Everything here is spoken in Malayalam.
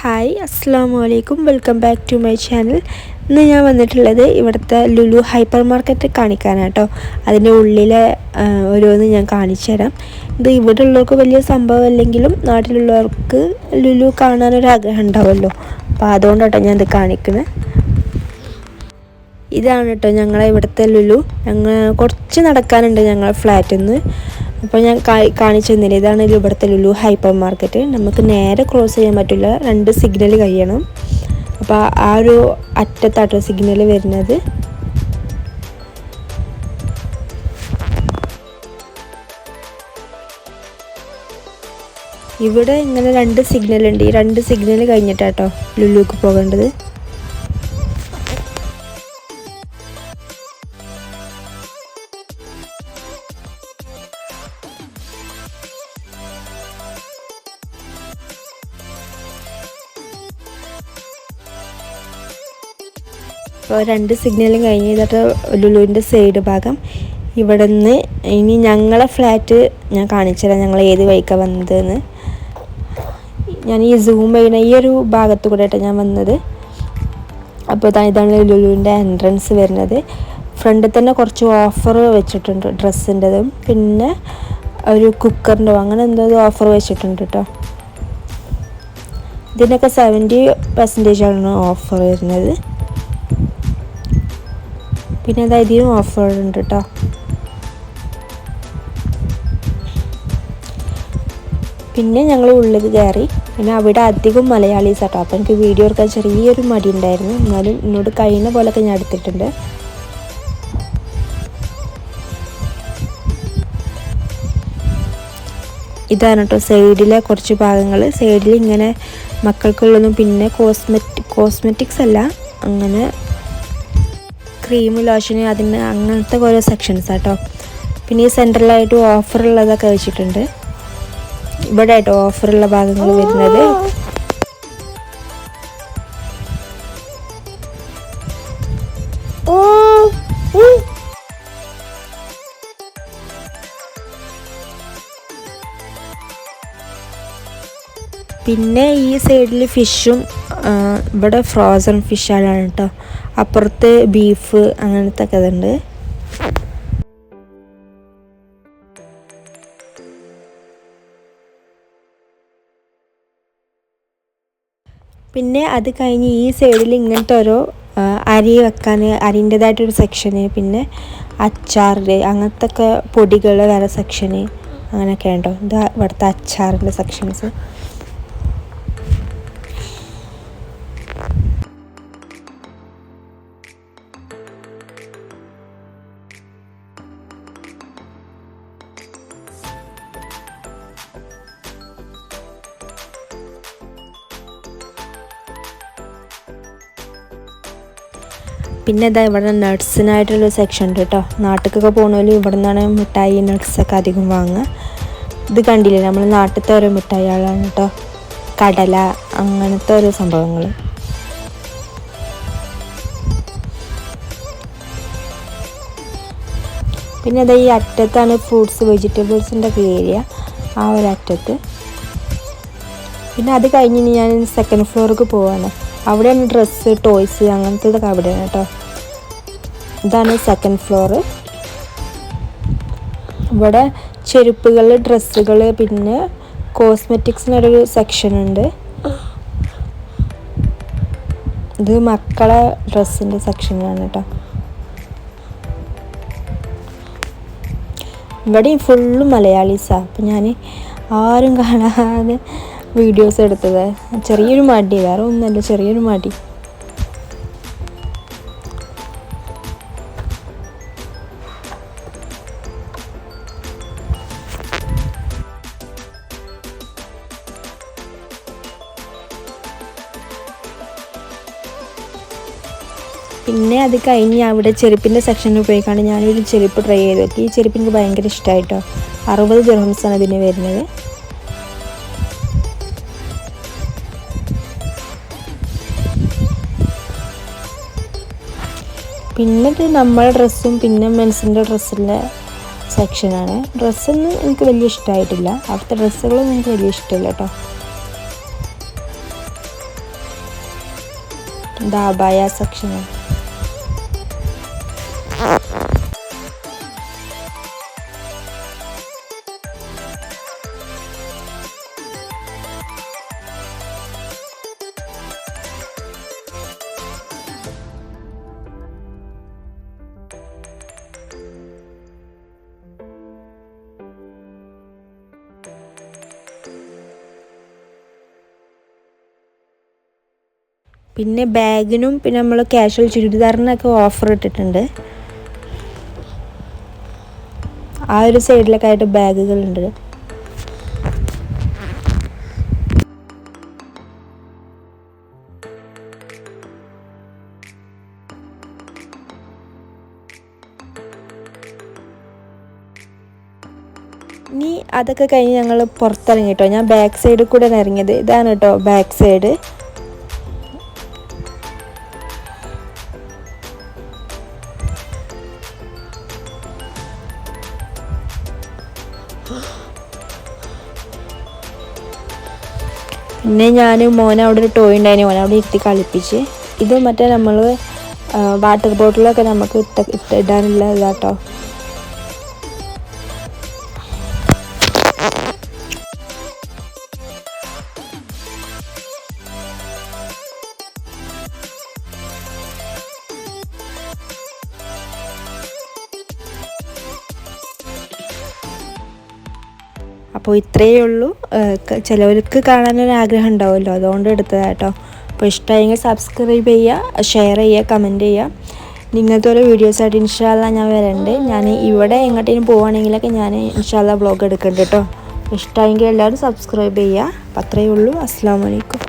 ഹായ് അസ്സാം വലൈക്കും welcome back to my channel ഇന്ന് ഞാൻ വന്നിട്ടുള്ളത് ഇവിടുത്തെ ലുലു ഹൈപ്പർ മാർക്കറ്റ് കാണിക്കാനാട്ടോ അതിന്റെ ഉള്ളിലെ ഓരോന്ന് ഞാൻ കാണിച്ചു തരാം. ഇത് ഇവിടെ ഉള്ളവർക്ക് വലിയ സംഭവം അല്ലെങ്കിലും നാട്ടിലുള്ളവർക്ക് ലുലു കാണാനൊരു ആഗ്രഹം ഉണ്ടാവുമല്ലോ. അപ്പോൾ അതുകൊണ്ടാട്ടോ ഞാൻ ഇത് കാണിക്കുന്നത് ഇതാണ് കേട്ടോ ഞങ്ങളെ ഇവിടുത്തെ ലുലു ഞങ്ങൾ കുറച്ച് നടക്കാനുണ്ട് ഞങ്ങളെ ഫ്ലാറ്റിൽ നിന്ന് അപ്പോൾ ഞാൻ കാണിച്ചു തന്നില്ല? ഇതാണ് ഇവിടുത്തെ ലുലു ഹൈപ്പർ മാർക്കറ്റ്. നമുക്ക് നേരെ ക്രോസ് ചെയ്യാൻ പറ്റില്ല. രണ്ട് സിഗ്നൽ കഴിയണം. അപ്പോൾ ആ ഒരു അറ്റത്താട്ടോ സിഗ്നൽ വരുന്നത്. ഇവിടെ ഇങ്ങനെ രണ്ട് സിഗ്നൽ ഉണ്ട് ഈ രണ്ട് സിഗ്നൽ കഴിഞ്ഞിട്ടാട്ടോ ലുലുക്ക് പോകേണ്ടത്. രണ്ട് സിഗ്നലും കഴിഞ്ഞ് ഇതൊക്കെ ലുലുവിന്റെ സൈഡ് ഭാഗം. ഇവിടെ നിന്ന് ഇനി ഞങ്ങളെ ഫ്ലാറ്റ് ഞാൻ കാണിച്ചുതരാം ഞങ്ങൾ ഏത് വഴിക്കാണ് വന്നതെന്ന്. ഞാൻ ഈ സൂം ചെയ്യുന്ന ഈ ഒരു ഭാഗത്ത് കൂടെ ഞാൻ വന്നത്. അപ്പോൾ ഇതാണ് ലുലുവിന്റെ എൻട്രൻസ് വരുന്നത്. ഫ്രണ്ടിൽ തന്നെ കുറച്ച് ഓഫർ വെച്ചിട്ടുണ്ട് ഡ്രസ്സിന്റെതും. പിന്നെ ഒരു കുക്കറിന്റെ അങ്ങനെ എന്തോ ഓഫർ വെച്ചിട്ടുണ്ട് കേട്ടോ ഇതിനൊക്കെ സെവന്റി ആണ് ഓഫർ വരുന്നത്. പിന്നെ അതായത് ഇതിനും ഓഫർ ഉണ്ട് കേട്ടോ പിന്നെ ഞങ്ങൾ ഉള്ളിൽ കയറി പിന്നെ അവിടെ അധികം മലയാളീസ് കേട്ടോ അപ്പോൾ എനിക്ക് വീഡിയോ എടുക്കാൻ ചെറിയൊരു മടി ഉണ്ടായിരുന്നു എന്നാലും എന്നോട് കഴിയുന്ന പോലൊക്കെ ഞാൻ എടുത്തിട്ടുണ്ട്. ഇതാണ് കേട്ടോ സൈഡിലെ കുറച്ച് ഭാഗങ്ങൾ സൈഡിൽ ഇങ്ങനെ മക്കൾക്കുള്ളതും പിന്നെ കോസ്മെറ്റി കോസ്മെറ്റിക്സ് അല്ല. അങ്ങനെ ക്രീം ലോഷന് അതിന് അങ്ങനത്തെ ഓരോ സെക്ഷൻസ് ആട്ടോ. പിന്നെ ഈ സെന്ററിലായിട്ട് ഓഫറുള്ളതൊക്കെ വെച്ചിട്ടുണ്ട്. ഇവിടെ ആയിട്ടോ ഓഫറുള്ള ഭാഗങ്ങൾ വരുന്നത്. പിന്നെ ഈ സൈഡിൽ ഫിഷും ഇവിടെ ഫ്രോസൺ ഫിഷാണ് കേട്ടോ. അപ്പുറത്ത് ബീഫ് അങ്ങനത്തെ ഒക്കെ ഇതുണ്ട്. പിന്നെ അത് കഴിഞ്ഞ് ഈ സൈഡിൽ ഇങ്ങനത്തെ ഓരോ അരി വെക്കാൻ അരിന്റെതായിട്ടൊരു സെക്ഷന് പിന്നെ അച്ചാർ അങ്ങനത്തെ ഒക്കെ പൊടികൾ വേറെ സെക്ഷന് അങ്ങനെയൊക്കെ ഉണ്ടോ? ഇത് ഇവിടുത്തെ അച്ചാറിന്റെ സെക്ഷൻസ് പിന്നെ ഇതാ ഇവിടെ നട്ട്സിനായിട്ടുള്ള സെക്ഷൻ ഉണ്ട് കേട്ടോ നാട്ടിലേക്കൊക്കെ പോകണമെങ്കിലും ഇവിടെ നിന്നാണ് മിഠായി നട്ട്സൊക്കെ അധികം വാങ്ങുക. ഇത് കണ്ടില്ലേ? നമ്മൾ നാട്ടിലത്തെ ഓരോ മിഠായികളാണ് കേട്ടോ കടല അങ്ങനത്തെ ഓരോ സംഭവങ്ങൾ പിന്നെ അതാ ഈ അറ്റത്താണ് ഫ്രൂട്ട്സ് വെജിറ്റബിൾസിന്റെ ഒക്കെ ഏരിയ ആ ഒരു അറ്റത്ത്. പിന്നെ അത് കഴിഞ്ഞ് ഞാൻ സെക്കൻഡ് ഫ്ലോർക്ക് പോവാണ്. അവിടെയാണ് ഡ്രസ്സ് ടോയ്സ് അങ്ങനത്തെ ഇതൊക്കെ അവിടെയാണ് കേട്ടോ ഇതാണ് സെക്കൻഡ് ഫ്ലോറ് ഇവിടെ ചെരുപ്പുകൾ ഡ്രസ്സുകൾ പിന്നെ കോസ്മെറ്റിക്സിനൊരു സെക്ഷൻ ഉണ്ട്. ഇത് മക്കളെ ഡ്രസ്സിന്റെ സെക്ഷനാണ് കേട്ടോ ഇവിടെയും ഫുള്ള് മലയാളീസാണ് അപ്പം ഞാൻ ആരും കാണാതെ വീഡിയോസ് എടുത്തത്. ചെറിയൊരു മടി വേറെ ഒന്നുമല്ല ചെറിയൊരു മടി. പിന്നെ അത് കഴിഞ്ഞ് അവിടെ ചെരുപ്പിന്റെ സെക്ഷനിൽ പോയിക്കാണ്ട് ഞാനൊരു ചെരുപ്പ് ട്രൈ ചെയ്ത് നോക്കി. ഈ ചെരുപ്പ് എനിക്ക് ഭയങ്കര ഇഷ്ടമായിട്ടോ അറുപത് ദിർഹംസാണ് ഇതിന് വരുന്നത്. പിന്നെ ഇത് നമ്മളെ ഡ്രസ്സും പിന്നെ മെൻസിന്റെ ഡ്രസ്സിന്റെ സെക്ഷനാണ് ഡ്രസ്സൊന്നും എനിക്ക് വലിയ ഇഷ്ടമായിട്ടില്ല അവിടുത്തെ ഡ്രസ്സുകളൊന്നും എനിക്ക് വലിയ ഇഷ്ടമില്ല കേട്ടോ. ദാബായ സെക്ഷനാണ് പിന്നെ ബാഗിനും പിന്നെ നമ്മൾ കാഷ്വൽ ചുരിദാറിനൊക്കെ ഓഫർ ഇട്ടിട്ടുണ്ട്. ആ ഒരു സൈഡിലൊക്കെ ആയിട്ട് ബാഗുകളുണ്ട്. ഇനി അതൊക്കെ കഴിഞ്ഞ് ഞങ്ങൾ പുറത്തിറങ്ങി കേട്ടോ. ഞാൻ ബാക്ക് സൈഡിൽ കൂടെ ഇറങ്ങിയത്. ഇതാണ് കേട്ടോ ബാക്ക് സൈഡ് പിന്നെ ഞാൻ മോനെ അവിടെ ഒരു ടോയ് ഉണ്ടായിരുന്നു മോനെ അവിടെ ഇരുത്തി കളിപ്പിച്ച്. ഇത് മറ്റേ നമ്മൾ വാട്ടർ ബോട്ടിലൊക്കെ നമുക്ക് ഇട്ട ഇട്ട് ഇടാനുള്ള ഇതാട്ടോ. അപ്പോൾ ഇത്രയേ ഉള്ളൂ. ചിലവർക്ക് കാണാനൊരു ആഗ്രഹം ഉണ്ടാവുമല്ലോ. അതുകൊണ്ട് എടുത്തതാട്ടോ അപ്പോൾ ഇഷ്ടമായെങ്കിൽ സബ്സ്ക്രൈബ് ചെയ്യുക ഷെയർ ചെയ്യുക കമന്റ് ചെയ്യുക. ഇങ്ങനത്തെ ഓരോ വീഡിയോസായിട്ട് ഇൻഷാല്ല ഞാൻ വരണ്ട്. ഞാൻ ഇവിടെ എങ്ങോട്ടേലും പോവുകയാണെങ്കിലൊക്കെ ഞാൻ ഇൻഷാല്ല ബ്ലോഗ് എടുക്കുന്നുണ്ട് കേട്ടോ. ഇഷ്ടമായെങ്കിൽ എല്ലാവരും സബ്സ്ക്രൈബ് ചെയ്യുക. അപ്പം അത്രയേ ഉള്ളൂ. അസ്സാം വലൈക്കും